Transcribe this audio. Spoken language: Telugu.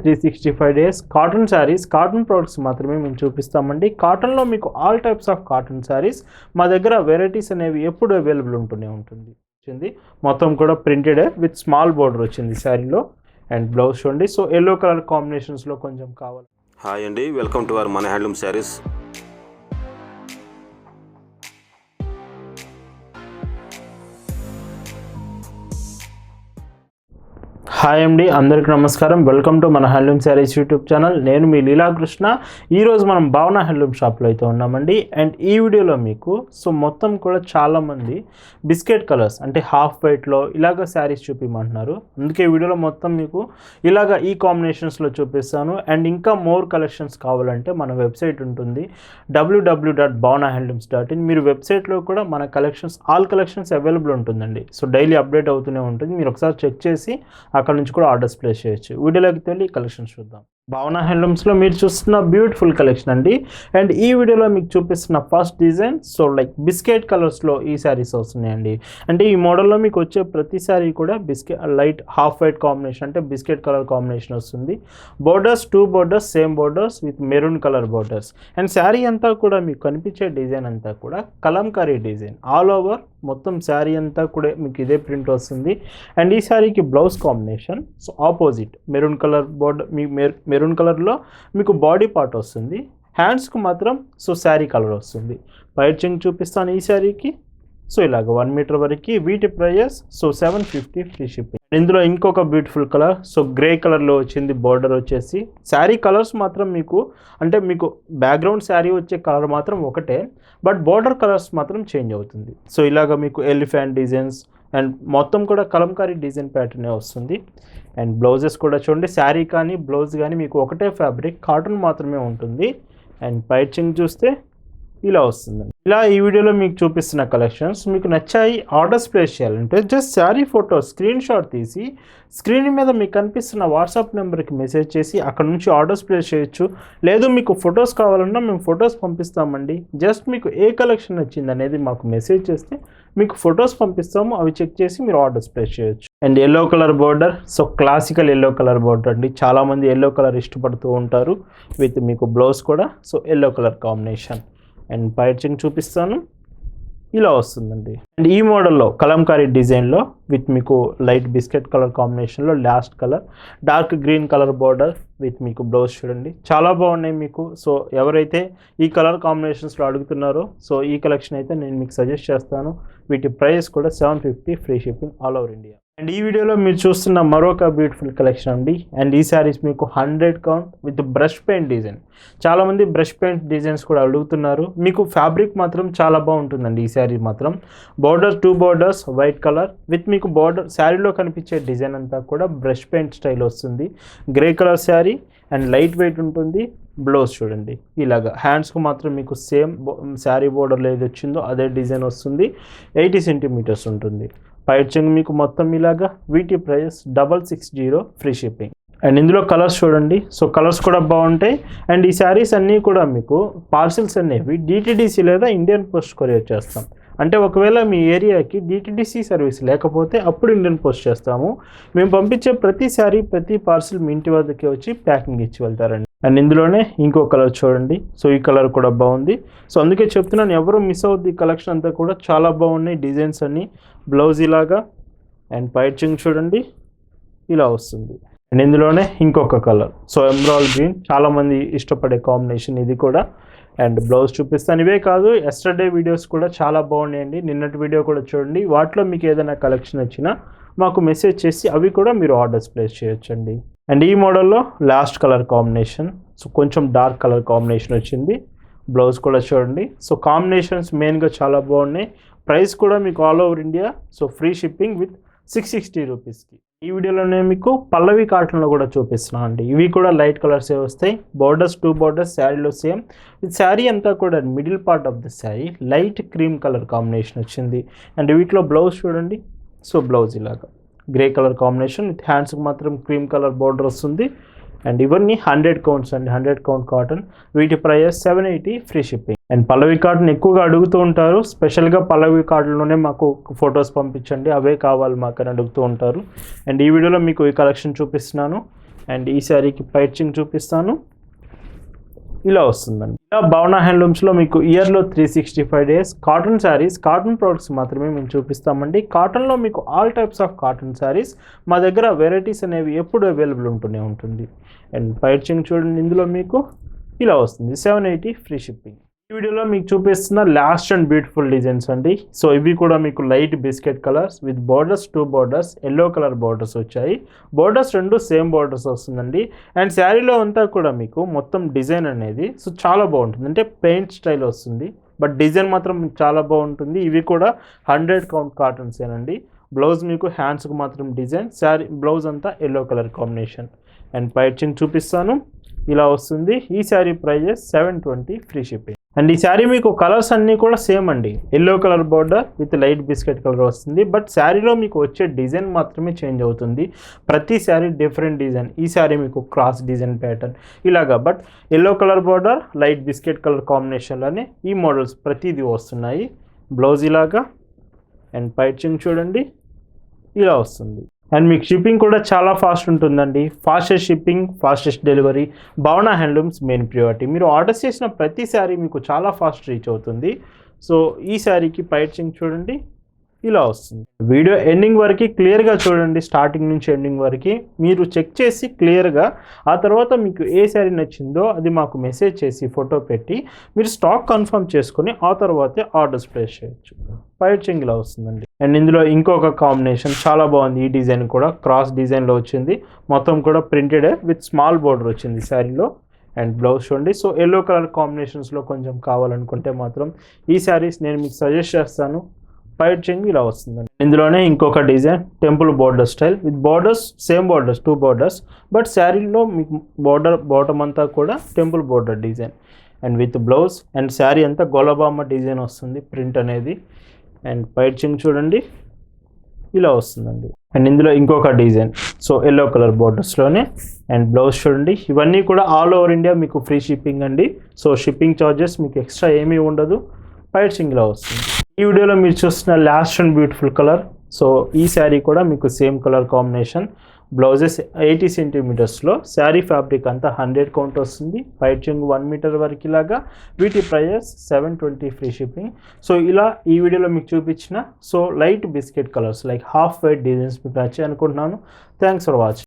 Three sixty five days cotton saris cotton products మాత్రమే మేము చూపిస్తామండి. కాటన్లో మీకు all types of cotton saris మా దగ్గర వెరైటీస్ అనేవి ఎప్పుడు అవైలబుల్ ఉంటూనే ఉంటుంది. వచ్చింది. మొత్తం కూడా ప్రింటెడ్ విత్ స్మాల్ బోర్డర్ వచ్చింది శారీలో అండ్ బ్లౌజ్ చూడండి. సో ఎల్లో కలర్ కాంబినేషన్స్లో కొంచెం కావాలి. హాయ్ అండి. వెల్కమ్ టు అవర్ మన హ్యాండ్లూమ్ శారీస్ హాయ్ అండి అందరికీ నమస్కారం. వెల్కమ్ టు మన హ్యాండ్లూమ్ శారీస్ యూట్యూబ్ ఛానల్. నేను మీ లీలాకృష్ణ. ఈరోజు మనం భావన హ్యాండ్లూమ్ షాప్లో అయితే ఉన్నామండి. అండ్ ఈ వీడియోలో మీకు సో మొత్తం కూడా చాలామంది బిస్కెట్ కలర్స్ అంటే హాఫ్ వైట్లో ఇలాగ శారీస్ చూపించమంటున్నారు అందుకే ఈ వీడియోలో మొత్తం మీకు ఇలాగ ఈ కాంబినేషన్స్లో చూపిస్తాను. అండ్ ఇంకా మోర్ కలెక్షన్స్ కావాలంటే మన వెబ్సైట్ ఉంటుంది W W dot Bhavana handlooms dot in మీరు వెబ్సైట్లో కూడా మన కలెక్షన్స్ ఆల్ కలెక్షన్స్ అవైలబుల్ ఉంటుందండి. సో డైలీ అప్డేట్ అవుతూనే ఉంటుంది. మీరు ఒకసారి చెక్ చేసి అక్కడ నుంచి కూడా ఆర్డర్స్ ప్లేస్ చేయొచ్చు. వీడియోలోకి వెళ్ళి కలెక్షన్స్ చూద్దాం. భావన హ్యాండ్లూమ్స్లో మీరు చూస్తున్న బ్యూటిఫుల్ కలెక్షన్ అండి. అండ్ ఈ వీడియోలో మీకు చూపిస్తున్న first design so like biscuit కలర్స్లో ఈ శారీస్ వస్తున్నాయండి. అంటే ఈ మోడల్లో మీకు వచ్చే ప్రతి శారీ కూడా biscuit light half white combination అంటే బిస్కెట్ కలర్ కాంబినేషన్ వస్తుంది. Borders two borders same borders with maroon colour borders. And sari అంతా కూడా మీకు కనిపించే డిజైన్ అంతా కూడా కలంకారీ డిజైన్. ఆల్ ఓవర్ మొత్తం శారీ అంతా కూడా మీకు ఇదే ప్రింట్ వస్తుంది. అండ్ ఈ శారీకి blouse combination so opposite. Maroon colour border మీ మెరూన్ కలర్లో మీకు బాడీ పార్ట్ వస్తుంది. హ్యాండ్స్కి మాత్రం సో శారీ కలర్ వస్తుంది. పైచింగ్ చూపిస్తాను ఈ శారీకి. సో ఇలాగ వన్ మీటర్ వరకు వీటి price so seven fifty free shipping. ఇందులో ఇంకొక బ్యూటిఫుల్ కలర్ సో గ్రే కలర్లో వచ్చింది బార్డర్ వచ్చేసి. శారీ కలర్స్ మాత్రం మీకు అంటే మీకు బ్యాక్గ్రౌండ్ శారీ వచ్చే కలర్ మాత్రం ఒకటే బట్ బార్డర్ కలర్స్ మాత్రం చేంజ్ అవుతుంది. సో ఇలాగ మీకు ఎలిఫెంట్ డిజైన్స్ అండ్ మొత్తం కూడా కలంకారీ డిజైన్ ప్యాటర్నే వస్తుంది. అండ్ బ్లౌజెస్ కూడా చూడండి శారీ కానీ బ్లౌజ్ కానీ మీకు ఒకటే ఫ్యాబ్రిక్ కాటన్ మాత్రమే ఉంటుంది. అండ్ పైచింగ్ చూస్తే ఇలా వస్తుందండి ఇలా ఈ వీడియోలో మీకు చూపిస్తున్న కలెక్షన్స్ మీకు నచ్చాయి ఆర్డర్స్ ప్లేస్ చేయాలంటే just sari photo screen shot తీసి స్క్రీన్ మీద మీకు కనిపిస్తున్న వాట్సాప్ నెంబర్కి మెసేజ్ చేసి అక్కడ నుంచి ఆర్డర్స్ ప్లేస్ చేయొచ్చు. లేదు మీకు ఫొటోస్ కావాలన్నా మేము ఫొటోస్ పంపిస్తామండి. జస్ట్ మీకు ఏ కలెక్షన్ నచ్చింది అనేది మాకు మెసేజ్ చేస్తే మీకు ఫొటోస్ పంపిస్తాము అవి చెక్ చేసి మీరు ఆర్డర్స్ ప్లేస్ చేయొచ్చు. And yellow colour border so classical yellow colour border అండి. చాలామంది ఎల్లో కలర్ ఇష్టపడుతూ ఉంటారు విత్ మీకు బ్లౌజ్ కూడా so yellow colour combination and పైచింగ్ చూపిస్తాను. ఇలా వస్తుందండి. అండ్ ఈ మోడల్లో కలంకారీ డిజైన్లో విత్ మీకు లైట్ బిస్కెట్ కలర్ కాంబినేషన్లో last colour dark green colour border with మీకు బ్లౌజ్ చూడండి. చాలా బాగున్నాయి మీకు. సో ఎవరైతే ఈ కలర్ కాంబినేషన్స్లో అడుగుతున్నారో సో ఈ కలెక్షన్ అయితే నేను మీకు సజెస్ట్ చేస్తాను. వీటి ప్రైస్ కూడా seven fifty free shipping all over India. And ఈ వీడియోలో మీరు చూస్తున్న మరొక బ్యూటిఫుల్ కలెక్షన్ అండి. అండ్ ఈ శారీస్ మీకు hundred count with brush paint design చాలామంది బ్రష్ పెయింట్ డిజైన్స్ కూడా అడుగుతున్నారు. మీకు ఫ్యాబ్రిక్ మాత్రం చాలా బాగుంటుందండి ఈ శారీ మాత్రం. Border two borders white colour with మీకు బార్డర్ శారీలో కనిపించే డిజైన్ అంతా కూడా బ్రష్ పెయింట్ స్టైల్ వస్తుంది. Grey colour sari and light weight ఉంటుంది. బ్లౌజ్ చూడండి. ఇలాగా హ్యాండ్స్కు మాత్రం మీకు సేమ్ శారీ బోర్డర్లో ఏది వచ్చిందో అదే డిజైన్ వస్తుంది. ఎయిటీ సెంటీమీటర్స్ ఉంటుంది. పైచింగ్ మీకు మొత్తం ఇలాగా వీటి price double six zero free shipping. And ఇందులో కలర్స్ చూడండి. సో కలర్స్ కూడా బాగుంటాయి. అండ్ ఈ శారీస్ అన్నీ కూడా మీకు పార్సిల్స్ అనేవి డిటీడీసీ లేదా ఇండియన్ పోస్ట్ కొరియర్ చేస్తాం. అంటే ఒకవేళ మీ ఏరియాకి డిటీడీసీ సర్వీస్ లేకపోతే అప్పుడు ఇండియన్ పోస్ట్ చేస్తాము. మేము పంపించే ప్రతి శారీ ప్రతి పార్సిల్ మీ ఇంటి వద్దకే వచ్చి ప్యాకింగ్ ఇచ్చి వెళ్తారండి. అండ్ ఇందులోనే ఇంకో కలర్ చూడండి. సో ఈ కలర్ కూడా బాగుంది. సో అందుకే చెప్తున్నాను ఎవరు మిస్ అవుద్ది ఈ కలెక్షన్ అంతా కూడా చాలా బాగున్నాయి. డిజైన్స్ అన్ని బ్లౌజ్ ఇలాగా అండ్ పైచింగ్ చూడండి. ఇలా వస్తుంది. అండ్ ఇందులోనే ఇంకొక కలర్. సో ఎంబ్రాయిల్ గ్రీన్ చాలామంది ఇష్టపడే కాంబినేషన్ ఇది కూడా. అండ్ బ్లౌజ్ చూపిస్తాను. ఇవే కాదు ఎస్టర్డే వీడియోస్ కూడా చాలా బాగున్నాయండి. నిన్నటి వీడియో కూడా చూడండి. వాటిలో మీకు ఏదైనా కలెక్షన్ వచ్చినా మాకు మెసేజ్ చేసి అవి కూడా మీరు ఆర్డర్స్ ప్లేస్ చేయొచ్చండి. అండ్ ఈ మోడల్లో లాస్ట్ కలర్ కాంబినేషన్. సో కొంచెం డార్క్ కలర్ కాంబినేషన్ వచ్చింది. బ్లౌజ్ కూడా చూడండి. సో కాంబినేషన్స్ మెయిన్గా చాలా బాగున్నాయి. ప్రైస్ కూడా మీకు all over India. So free shipping with six sixty రూపీస్కి. ఈ వీడియోలోనే మీకు పల్లవి కాటన్లో కూడా చూపిస్తున్నాను అండి. ఇవి కూడా లైట్ కలర్సే వస్తాయి. బార్డర్స్ టూ బార్డర్స్ శారీలో సేమ్. శారీ అంతా కూడా middle part of the sari. Light cream colour combination వచ్చింది. అండ్ వీటిలో బ్లౌజ్ చూడండి. సో బ్లౌజ్ ఇలాగా. గ్రే కలర్ కాంబినేషన్ విత్ హ్యాండ్స్కి మాత్రం క్రీమ్ కలర్ బార్డర్ వస్తుంది. అండ్ ఇవన్నీ హండ్రెడ్ కౌంట్స్ అండి హండ్రెడ్ కౌంట్ కాటన్. వీటి price seven eighty free shipping. And Pallavi cotton ఎక్కువగా అడుగుతూ ఉంటారు. స్పెషల్గా పల్లవి కాటన్లోనే మాకు ఫొటోస్ పంపించండి అవే కావాలి మాకు అని అడుగుతూ ఉంటారు. అండ్ ఈ వీడియోలో మీకు ఈ కలెక్షన్ చూపిస్తున్నాను. అండ్ ఈ శారీకి పైచింగ్ చూపిస్తాను. ఇలా వస్తుందండి. ఇలా భవన హ్యాండ్లూమ్స్లో మీకు ఇయర్లో three sixty five days cotton saris cotton products మాత్రమే మేము చూపిస్తామండి. కాటన్లో మీకు all types of cotton saris మా దగ్గర వెరైటీస్ అనేవి ఎప్పుడు అవైలబుల్ ఉంటూనే ఉంటుంది. అండ్ పైచింగ్ చూడండి ఇందులో మీకు ఇలా వస్తుంది. సెవెన్ ఎయిటీ ఫ్రీ షిప్పింగ్ ఈ వీడియోలో మీకు చూపిస్తున్న లాస్ట్ అండ్ బ్యూటిఫుల్ డిజైన్స్ అండి. సో ఇవి కూడా మీకు light biscuit colours with borders two borders yellow colour borders వచ్చాయి. బార్డర్స్ రెండు సేమ్ బార్డర్స్ వస్తుందండి. అండ్ శారీలో అంతా కూడా మీకు మొత్తం డిజైన్ అనేది సో చాలా బాగుంటుంది. అంటే పెయింట్ స్టైల్ వస్తుంది. బట్ డిజైన్ మాత్రం చాలా బాగుంటుంది. ఇవి కూడా హండ్రెడ్ కౌంట్ కాటన్సేనండి బ్లౌజ్ మీకు హ్యాండ్స్కి మాత్రం డిజైన్ శారీ బ్లౌజ్ అంతా ఎల్లో కలర్ కాంబినేషన్ అండ్ పైచింగ్ చూపిస్తాను. ఇలా వస్తుంది. ఈ sari prices seven twenty free shipping and ఈ శారీ మీకు కలర్స్ అన్నీ కూడా సేమ్ అండి. Yellow colour border with light biscuit colour వస్తుంది. బట్ శారీలో మీకు వచ్చే డిజైన్ మాత్రమే చేంజ్ అవుతుంది. ప్రతి శారీ డిఫరెంట్ డిజైన్. ఈ శారీ మీకు క్రాస్ డిజైన్ ప్యాటర్న్ ఇలాగా. But yellow colour border light biscuit colour కాంబినేషన్లోనే ఈ మోడల్స్ ప్రతిదీ వస్తున్నాయి. బ్లౌజ్ ఇలాగా అండ్ పైచింగ్ చూడండి. ఇలా వస్తుంది. అండ్ మీకు షిప్పింగ్ కూడా చాలా ఫాస్ట్ ఉంటుందండి. Fastest shipping fastest delivery Bhavana handlooms main priority మీరు ఆర్డర్ చేసిన ప్రతిసారి మీకు చాలా ఫాస్ట్ రీచ్ అవుతుంది. సో ఈ శారీకి ప్రైసింగ్ చూడండి. ఇలా వస్తుంది. వీడియో ఎండింగ్ వరకు క్లియర్గా చూడండి స్టార్టింగ్ నుంచి ఎండింగ్ వరకు. మీరు చెక్ చేసి క్లియర్గా ఆ తర్వాత మీకు ఏ శారీ నచ్చిందో అది మాకు మెసేజ్ చేసి ఫోటో పెట్టి మీరు స్టాక్ కన్ఫర్మ్ చేసుకొని ఆ తర్వాతే ఆర్డర్స్ ప్లేస్ చేయొచ్చు. పైచింగ్ ఇలా వస్తుందండి. అండ్ ఇందులో ఇంకొక కాంబినేషన్ చాలా బాగుంది. ఈ డిజైన్ కూడా క్రాస్ డిజైన్లో వచ్చింది. మొత్తం కూడా ప్రింటెడ్ విత్ స్మాల్ బోర్డర్ వచ్చింది శారీలో. అండ్ బ్లౌజ్ చూడండి. సో ఎల్లో కలర్ కాంబినేషన్స్లో కొంచెం కావాలనుకుంటే మాత్రం ఈ శారీస్ నేను మీకు సజెస్ట్ చేస్తాను. పైట్ చెంగ్ ఇలా వస్తుందండి. ఇందులోనే ఇంకొక design temple border style with borders same borders two borders but శారీలో మీకు బార్డర్ బాటమ్ అంతా కూడా temple border design and with blouse and sari అంతా గొలబామ్మ డిజైన్ వస్తుంది ప్రింట్ అనేది. అండ్ పైట్ చెంగ్ చూడండి ఇలా వస్తుందండి. అండ్ ఇందులో ఇంకొక డిజైన్ సో ఎల్లో కలర్ బోర్డర్స్లోనే అండ్ బ్లౌజ్ చూడండి ఇవన్నీ కూడా ఆల్ ఓవర్ ఇండియా మీకు ఫ్రీ షిప్పింగ్ అండి. సో షిప్పింగ్ ఛార్జెస్ మీకు ఎక్స్ట్రా ఏమీ ఉండదు. పైట్ ఇలా వస్తుంది. ఈ వీడియోలో మీరు చూస్తున్న last and beautiful colour so ఈ శారీ కూడా మీకు same colour combination blouses eighty సెంటీమీటర్స్లో sari fabric అంతా హండ్రెడ్ కౌంట్ వస్తుంది. పైచింగ్ వన్ మీటర్ వరకు ఇలాగా. వీటి prices seven twenty free shipping so ఇలా ఈ వీడియోలో మీకు చూపించిన so light biscuit colours like half white designs మీకు నచ్చాయి అనుకుంటున్నాను. Thanks for watching